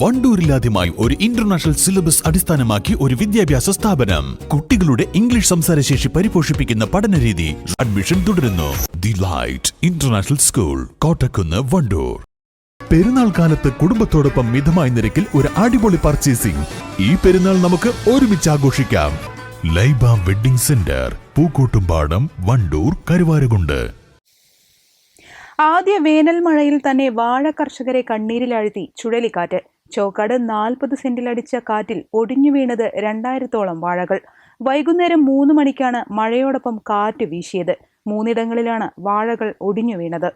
വണ്ടൂരിലാദ്യമായി ഒരു international syllabus അടിസ്ഥാനമാക്കി ഒരു വിദ്യാഭ്യാസ സ്ഥാപനം. കുട്ടികളുടെ ഇംഗ്ലീഷ് സംസാരശേഷി പരിപോഷിപ്പിക്കുന്ന പഠനരീതി അഡ്മിഷൻ തുടരുന്നു. The light international school Kottakkunnu Wandoor. പെരുന്നാൾ കാലത്ത് കുടുംബത്തോടൊപ്പം മിതമായ നിരക്കിൽ ഒരു അടിപൊളി പർച്ചേസിംഗ്. ഈ പെരുന്നാൾ നമുക്ക് ഒരുമിച്ച് ആഘോഷിക്കാം. Laiba wedding centre Pookkottumpadam Wandoor Karuvarakundu. ആദ്യ വേനൽ മഴയിൽ തന്നെ വാഴ കർഷകരെ കണ്ണീരിലാഴ്ത്തി ചുഴലിക്കാറ്റ്. ചോക്കാട് നാൽപ്പത് സെന്റിലടിച്ച കാറ്റിൽ ഒടിഞ്ഞു വീണത് രണ്ടായിരത്തോളം വാഴകൾ. വൈകുന്നേരം മൂന്ന് മണിക്കാണ് മഴയോടൊപ്പം കാറ്റ് വീശിയത്. മൂന്നിടങ്ങളിലാണ് വാഴകൾ ഒടിഞ്ഞു വീണത്.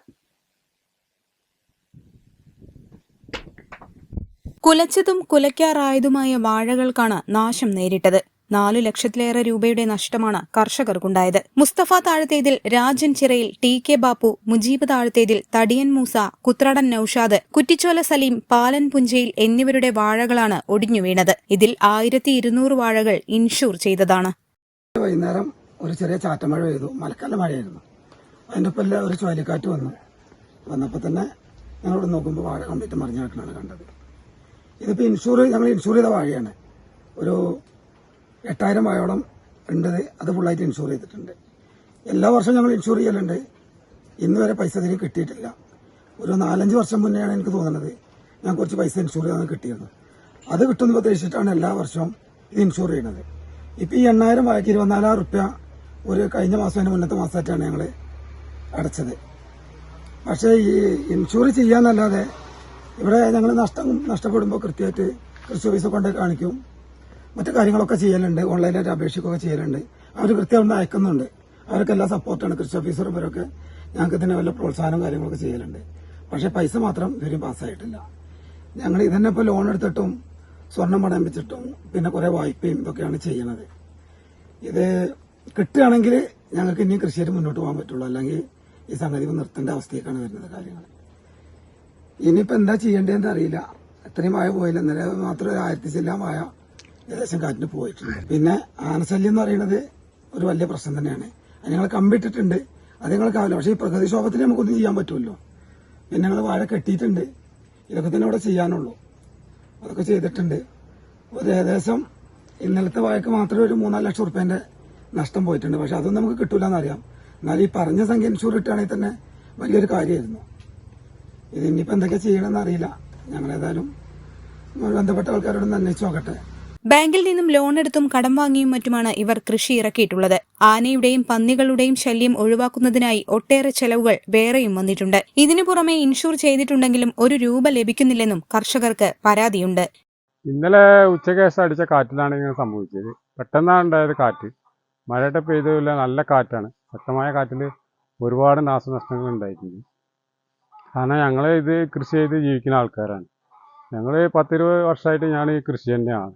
കുലച്ചതും കുലയ്ക്കാറായതുമായ വാഴകൾക്കാണ് നാശം നേരിട്ടത്. നാലു ലക്ഷത്തിലേറെ രൂപയുടെ നഷ്ടമാണ് കർഷകർക്കുണ്ടായത്. മുസ്തഫ താഴത്തേതിൽ രാജൻ ചിറയിൽ ടി കെ ബാപ്പു മുജീബ് താഴത്തേതിൽ തടിയൻ മൂസ കുത്രടൻ നൌഷാദ് കുറ്റിച്ചോല സലീം പാലൻ പുഞ്ചയിൽ എന്നിവരുടെ വാഴകളാണ് ഒടിഞ്ഞു വീണത്. ഇതിൽ ആയിരത്തി ഇരുന്നൂറ് വാഴകൾ ഇൻഷൂർ ചെയ്തതാണ്. വൈകുന്നേരം ഒരു ചെറിയ ചാറ്റമഴ പെയ്തു. മലക്കാല മഴയായിരുന്നു. അതിന്റെ ഒപ്പം ഒരു ചുഴലിക്കാറ്റ് വന്നു. വന്നപ്പോൾ തന്നെ ഞങ്ങളിവിടെ നോക്കുമ്പോൾ വാഴ കംപ്ലീറ്റ് മറിഞ്ഞു കണ്ടത്. ഇതിപ്പോൾ ഇൻഷൂർ ഞങ്ങൾ ഇൻഷൂർ ചെയ്ത വാഴയാണ്. ഒരു എട്ടായിരം വായോളം ഉണ്ട്. അത് ഫുള്ളായിട്ട് ഇൻഷുർ ചെയ്തിട്ടുണ്ട്. എല്ലാ വർഷവും ഞങ്ങൾ ഇൻഷുർ ചെയ്യലുണ്ട്. ഇന്ന് വരെ പൈസ ഇതിന് കിട്ടിയിട്ടില്ല. ഒരു നാലഞ്ച് വർഷം മുന്നെയാണ് എനിക്ക് തോന്നുന്നത് ഞാൻ കുറച്ച് പൈസ ഇൻഷുർ ചെയ്യാൻ കിട്ടിയത്. അത് കിട്ടുമെന്ന് പ്രതീക്ഷിച്ചിട്ടാണ് എല്ലാ വർഷവും ഇത് ഇൻഷൂർ ചെയ്യുന്നത്. ഇപ്പം ഈ എണ്ണായിരം വാഴയ്ക്ക് ഇരുപത്തിനാലായിരം റുപ്യ ഒരു കഴിഞ്ഞ മാസം അതിന് മുന്നത്തെ മാസമായിട്ടാണ് ഞങ്ങൾ അടച്ചത്. പക്ഷേ ഈ ഇൻഷുർ ചെയ്യാന്നല്ലാതെ ഇവിടെ ഞങ്ങൾ നഷ്ടം നഷ്ടപ്പെടുമ്പോൾ കൃത്യമായിട്ട് കൃഷി ഓഫീസ് കൊണ്ടേ കാണിക്കും. മറ്റു കാര്യങ്ങളൊക്കെ ചെയ്യലുണ്ട്. ഓൺലൈനായിട്ട് അപേക്ഷിക്കുകയൊക്കെ ചെയ്യലുണ്ട്. അവർ കൃത്യമായിട്ട് അയക്കുന്നുണ്ട്. അവർക്ക് എല്ലാ സപ്പോർട്ടാണ്. കൃഷി ഓഫീസറും ഇവരൊക്കെ ഞങ്ങൾക്ക് ഇതിന് വല്ല പ്രോത്സാഹനം കാര്യങ്ങളൊക്കെ ചെയ്യലുണ്ട്. പക്ഷേ പൈസ മാത്രം ഇവരും പാസ്സായിട്ടില്ല. ഞങ്ങൾ ഇതന്നെ ഇപ്പോൾ ലോൺ എടുത്തിട്ടും സ്വർണം പണയം വെച്ചിട്ടും പിന്നെ കുറേ വായ്പയും ഇതൊക്കെയാണ് ചെയ്യണത് ഇത് കിട്ടുകയാണെങ്കിൽ ഞങ്ങൾക്ക് ഇനി കൃഷിയായിട്ട് മുന്നോട്ട് പോകാൻ പറ്റുള്ളൂ. അല്ലെങ്കിൽ ഈ സംഗതി നിർത്തേണ്ട അവസ്ഥയൊക്കെയാണ് വരുന്നത് കാര്യങ്ങൾ ഇനിയിപ്പോൾ എന്താ ചെയ്യേണ്ടതെന്ന് അറിയില്ല. എത്രയും മായ പോയില്ല ഇന്നലെ മാത്രം ആയിരത്തി ചില്ലാൻ മായ ഏകദേശം കാറ്റിന് പോയിട്ടുണ്ട്. പിന്നെ ആനശല്യം എന്ന് പറയുന്നത് ഒരു വലിയ പ്രശ്നം തന്നെയാണ്. അത് ഞങ്ങൾ കമ്പിട്ടിട്ടുണ്ട്. അത് ഞങ്ങൾ കാവില്ല പക്ഷേ ഈ പ്രകൃതിക്ഷോഭത്തിന് നമുക്കൊന്നും ചെയ്യാൻ പറ്റുമല്ലോ പിന്നെ ഞങ്ങൾ വാഴ കെട്ടിയിട്ടുണ്ട്. ഇതൊക്കെ തന്നെ ഇവിടെ ചെയ്യാനുള്ളൂ. അതൊക്കെ ചെയ്തിട്ടുണ്ട്. ഒരു ഏകദേശം ഇന്നലത്തെ വാഴക്ക് മാത്രമേ ഒരു മൂന്നാൽ ലക്ഷം റുപ്യന്റെ നഷ്ടം പോയിട്ടുണ്ട്. പക്ഷെ അതൊന്നും നമുക്ക് കിട്ടൂല എന്നറിയാം എന്നാൽ ഈ പറഞ്ഞ സംഖ്യ ഇൻഷൂർ കിട്ടുകയാണെങ്കിൽ തന്നെ വലിയൊരു കാര്യമായിരുന്നു. ഇത് ഇനിയിപ്പോൾ എന്തൊക്കെ ചെയ്യണമെന്ന് അറിയില്ല. ബന്ധപ്പെട്ട ആൾക്കാരോടൊന്ന് അന്വേഷിച്ച് നോക്കട്ടെ. ബാങ്കിൽ നിന്നും ലോൺ എടുത്തും കടം വാങ്ങിയും മറ്റുമാണ് ഇവർ കൃഷി ഇറക്കിയിട്ടുള്ളത്. ആനയുടെയും പന്നികളുടെയും ശല്യം ഒഴിവാക്കുന്നതിനായി ഒട്ടേറെ ചെലവുകൾ വേറെയും വന്നിട്ടുണ്ട്. ഇതിനു പുറമെ ഇൻഷുർ ചെയ്തിട്ടുണ്ടെങ്കിലും ഒരു രൂപ ലഭിക്കുന്നില്ലെന്നും കർഷകർക്ക് പരാതിയുണ്ട്. ഇന്നലെ ഉച്ചയ്ക്ക് ശേഷം അടിച്ച കാറ്റിലാണ് ഇങ്ങനെ സംഭവിച്ചത്. പെട്ടെന്നാണ് ഉണ്ടായത് കാറ്റ്. മഴയുടെ പെയ്തില്ല നല്ല കാറ്റാണ്. ശക്തമായ കാറ്റിൽ ഒരുപാട് നാശനഷ്ടങ്ങൾ ഉണ്ടായിട്ടുണ്ട്. കാരണം ഞങ്ങൾ ഇത് കൃഷി ചെയ്ത് ജീവിക്കുന്ന ആൾക്കാരാണ്. ഞങ്ങൾ പത്തിരുപത് വർഷമായിട്ട് ഞാൻ ഈ കൃഷി തന്നെയാണ്.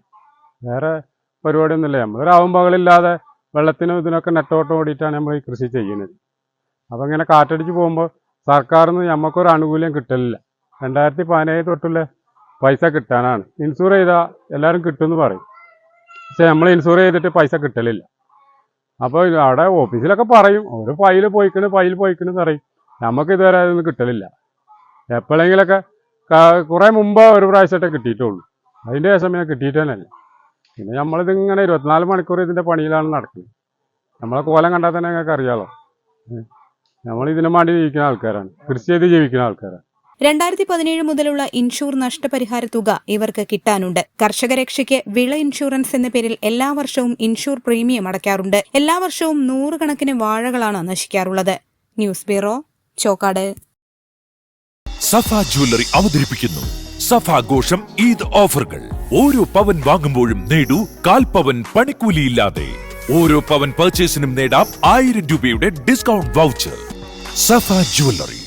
വേറെ പരിപാടിയൊന്നുമില്ല. നമ്മൾ രാവും പകലില്ലാതെ വെള്ളത്തിനും ഇതിനൊക്കെ നെട്ടോട്ടം ഓടിയിട്ടാണ് നമ്മൾ ഈ കൃഷി ചെയ്യുന്നത്. അപ്പോൾ ഇങ്ങനെ കാറ്റടിച്ച് പോകുമ്പോൾ സർക്കാരിൽ നിന്ന് നമുക്കൊരു ആനുകൂല്യം കിട്ടലില്ല. രണ്ടായിരത്തി പതിനേഴ് തൊട്ടുള്ള പൈസ കിട്ടാനാണ്. ഇൻഷൂർ ചെയ്താൽ എല്ലാവരും കിട്ടുമെന്ന് പറയും. പക്ഷെ നമ്മൾ ഇൻഷൂർ ചെയ്തിട്ട് പൈസ കിട്ടലില്ല. അപ്പോൾ അവിടെ ഓഫീസിലൊക്കെ പറയും. ഒരു ഫയൽ പോയിക്കണ് ഫയൽ പോയിക്കണെന്ന് പറയും. നമുക്ക് ഇതുവരെ അതൊന്നും കിട്ടലില്ല. എപ്പോഴെങ്കിലൊക്കെ കുറേ മുമ്പ് ഒരു പ്രാവശ്യമായിട്ടേ കിട്ടിയിട്ടുള്ളൂ. അതിന്റെ ശേഷം പിന്നെ കിട്ടിയിട്ടേനല്ല പിന്നെ നമ്മളിത് ഇങ്ങനെ ഇരുപത്തിനാല് മണിക്കൂർ ഇതിന്റെ പണിയിലാണ് നടക്കുന്നത് നമ്മളെ കോലം കണ്ടാൽ തന്നെ ഞങ്ങൾക്ക് അറിയാലോ. നമ്മൾ ഇതിനു വേണ്ടി ജീവിക്കുന്ന ആൾക്കാരാണ്. കൃഷി ചെയ്ത് ജീവിക്കുന്ന ആൾക്കാരാണ്. രണ്ടായിരത്തി പതിനേഴ് മുതലുള്ള ഇൻഷൂർ നഷ്ടപരിഹാര തുക ഇവർക്ക് കിട്ടാനുണ്ട്. കർഷകരക്ഷയ്ക്ക് വിള ഇൻഷുറൻസ് എന്ന പേരിൽ എല്ലാ വർഷവും ഇൻഷൂർ പ്രീമിയം അടയ്ക്കാറുണ്ട്. എല്ലാ വർഷവും നൂറുകണക്കിന് വാഴകളാണ് നശിക്കാറുള്ളത്. News bureau Chokkad. Safa jewellery അവതരിപ്പിക്കുന്നു. സഫ സഫാഘോഷം ഈദ് ഓഫറുകൾ. ഓരോ പവൻ വാങ്ങുമ്പോഴും നേടൂ കാൽ പവൻ പണിക്കൂലിയില്ലാതെ. ഓരോ പവൻ പർച്ചേസിനും നേടാം ആയിരം രൂപയുടെ discount voucher Safa jewellery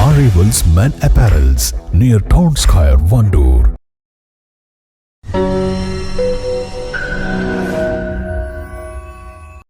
Arrivals Men Apparels near Town Square, Vandoor.